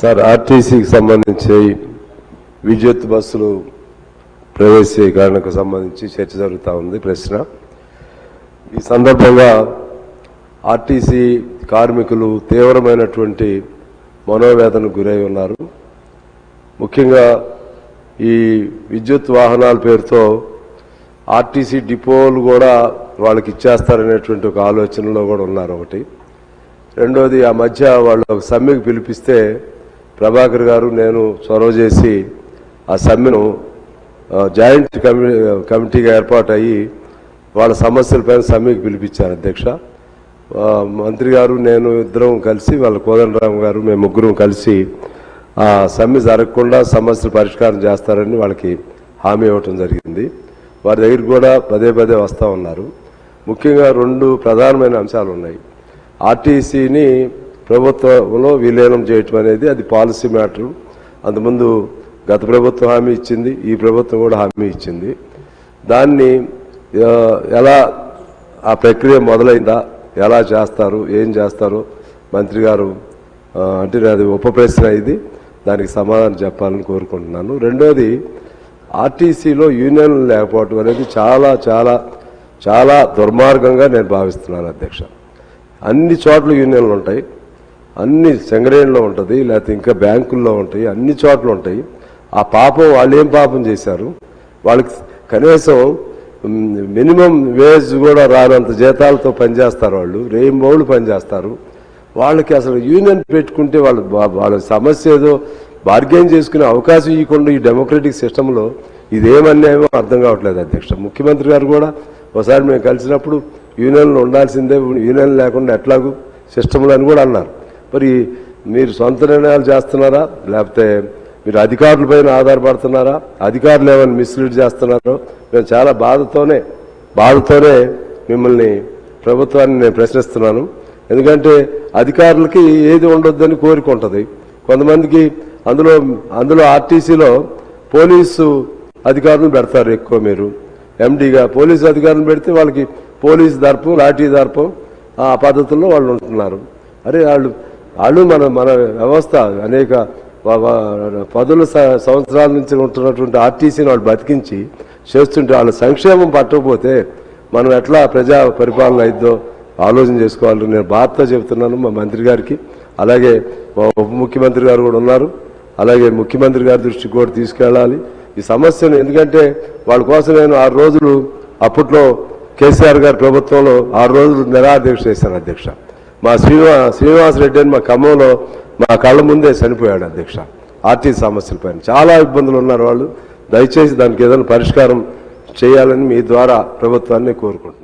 Sir ఆర్టీసీకి సంబంధించి విద్యుత్ బస్సులు ప్రవేశీకరణకు సంబంధించి చర్చ జరుగుతూ ఉంది ప్రశ్న. ఈ సందర్భంగా ఆర్టీసీ కార్మికులు తీవ్రమైనటువంటి మనోవేదనకు గురై ఉన్నారు. ముఖ్యంగా ఈ విద్యుత్ వాహనాల పేరుతో ఆర్టీసీ డిపోలు కూడా వాళ్ళకి ఇచ్చేస్తారనేటువంటి ఒక ఆలోచనలో కూడా ఉన్నారు ఒకటి. రెండోది ఆ మధ్య వాళ్ళు ఒక సమ్మెకు పిలిపిస్తే ప్రభాకర్ గారు నేను చొరవ చేసి ఆ సమ్మెను జాయింట్ కమి కమిటీగా ఏర్పాటు అయ్యి వాళ్ళ సమస్యలపైన సమ్మెకి పిలిపించారు అధ్యక్ష. మంత్రి గారు నేను ఇద్దరం కలిసి వాళ్ళ కోదండరామ్ గారు మేము ముగ్గురం కలిసి ఆ సమ్మె జరగకుండా సమస్యలు పరిష్కారం చేస్తారని వాళ్ళకి హామీ ఇవ్వటం జరిగింది. వారి దగ్గర కూడా పదే పదే వస్తూ ఉన్నారు. ముఖ్యంగా రెండు ప్రధానమైన అంశాలు ఉన్నాయి ఆర్టీసీని ప్రభుత్వంలో విలీనం చేయటం అనేది అది పాలసీ మ్యాటర్. అంతకుముందు గత ప్రభుత్వం హామీ ఇచ్చింది ఈ ప్రభుత్వం కూడా హామీ ఇచ్చింది. దాన్ని ఎలా ఆ ప్రక్రియ మొదలైందా ఎలా చేస్తారు ఏం చేస్తారు మంత్రి గారు అంటే అది ఉప ప్రశ్న ఇది. దానికి సమాధానం చెప్పాలని కోరుకుంటున్నాను. రెండోది ఆర్టీసీలో యూనియన్లు లేకపోవడం అనేది చాలా చాలా చాలా దుర్మార్గంగా నేను భావిస్తున్నాను అధ్యక్ష. అన్ని చోట్ల యూనియన్లు ఉంటాయి. అన్ని సెంగరేణిలో ఉంటుంది లేకపోతే ఇంకా బ్యాంకుల్లో ఉంటాయి అన్ని చోట్ల ఉంటాయి. ఆ పాపం వాళ్ళు ఏం పాపం చేశారు? వాళ్ళకి కనీసం మినిమం వేజ్ కూడా రానంత జీతాలతో పనిచేస్తారు వాళ్ళు రేయింబౌళ్ళు పనిచేస్తారు. వాళ్ళకి అసలు యూనియన్ పెట్టుకుంటే వాళ్ళ వాళ్ళ సమస్య ఏదో బార్గెన్ చేసుకునే అవకాశం ఇవ్వకుండా ఈ డెమోక్రటిక్ సిస్టంలో ఇదేమన్యాయమో అర్థం కావట్లేదు అధ్యక్ష. ముఖ్యమంత్రి గారు కూడా ఒకసారి మేము కలిసినప్పుడు యూనియన్లు ఉండాల్సిందే యూనియన్ లేకుండా ఎట్లాగూ సిస్టంలో అని కూడా అన్నారు. మరి మీరు సొంత నిర్ణయాలు చేస్తున్నారా? లేకపోతే మీరు అధికారులపైన ఆధారపడుతున్నారా? అధికారులు ఏమైనా మిస్లీడ్ చేస్తున్నారో? మేము చాలా బాధతోనే బాధతోనే మిమ్మల్ని ప్రభుత్వాన్ని నేను ప్రశ్నిస్తున్నాను. ఎందుకంటే అధికారులకి ఏది ఉండొద్దని కోరిక ఉంటుంది. కొంతమందికి అందులో అందులో ఆర్టీసీలో పోలీసు అధికారులు పెడతారు ఎక్కువ మీరు. ఎండీగా పోలీసు అధికారులు పెడితే వాళ్ళకి పోలీసు దర్పం లాఠీ దర్పం ఆ పద్ధతుల్లో వాళ్ళు ఉంటున్నారు. అరే వాళ్ళు వాళ్ళు మన మన వ్యవస్థ అనేక పదుల సంవత్సరాల నుంచి ఉంటున్నటువంటి ఆర్టీసీని వాళ్ళు బతికించి చేస్తుంటే వాళ్ళ సంక్షేమం పట్టకపోతే మనం ఎట్లా ప్రజా పరిపాలన అయిద్దో ఆలోచన చేసుకోవాలి నేను బాధతో చెబుతున్నాను మా మంత్రి గారికి. అలాగే మా ఉప ముఖ్యమంత్రి గారు కూడా ఉన్నారు. అలాగే ముఖ్యమంత్రి గారి దృష్టికి కూడా తీసుకెళ్ళాలి. ఈ సమస్యను ఎందుకంటే వాళ్ళ కోసం నేను ఆరు రోజులు అప్పట్లో కేసీఆర్ గారి ప్రభుత్వంలో ఆరు రోజులు నిరాధ్యక్ష చేశాను అధ్యక్ష. మా శ్రీనివా శ్రీనివాసరెడ్డి అని మా ఖమ్మంలో మా కళ్ళ ముందే చనిపోయాడు అధ్యక్ష. సమస్యల సమస్యలపైన చాలా ఇబ్బందులు ఉన్నారు వాళ్ళు. దయచేసి దానికి ఏదైనా పరిష్కారం చేయాలని మీ ద్వారా ప్రభుత్వాన్ని కోరుకుంటున్నాను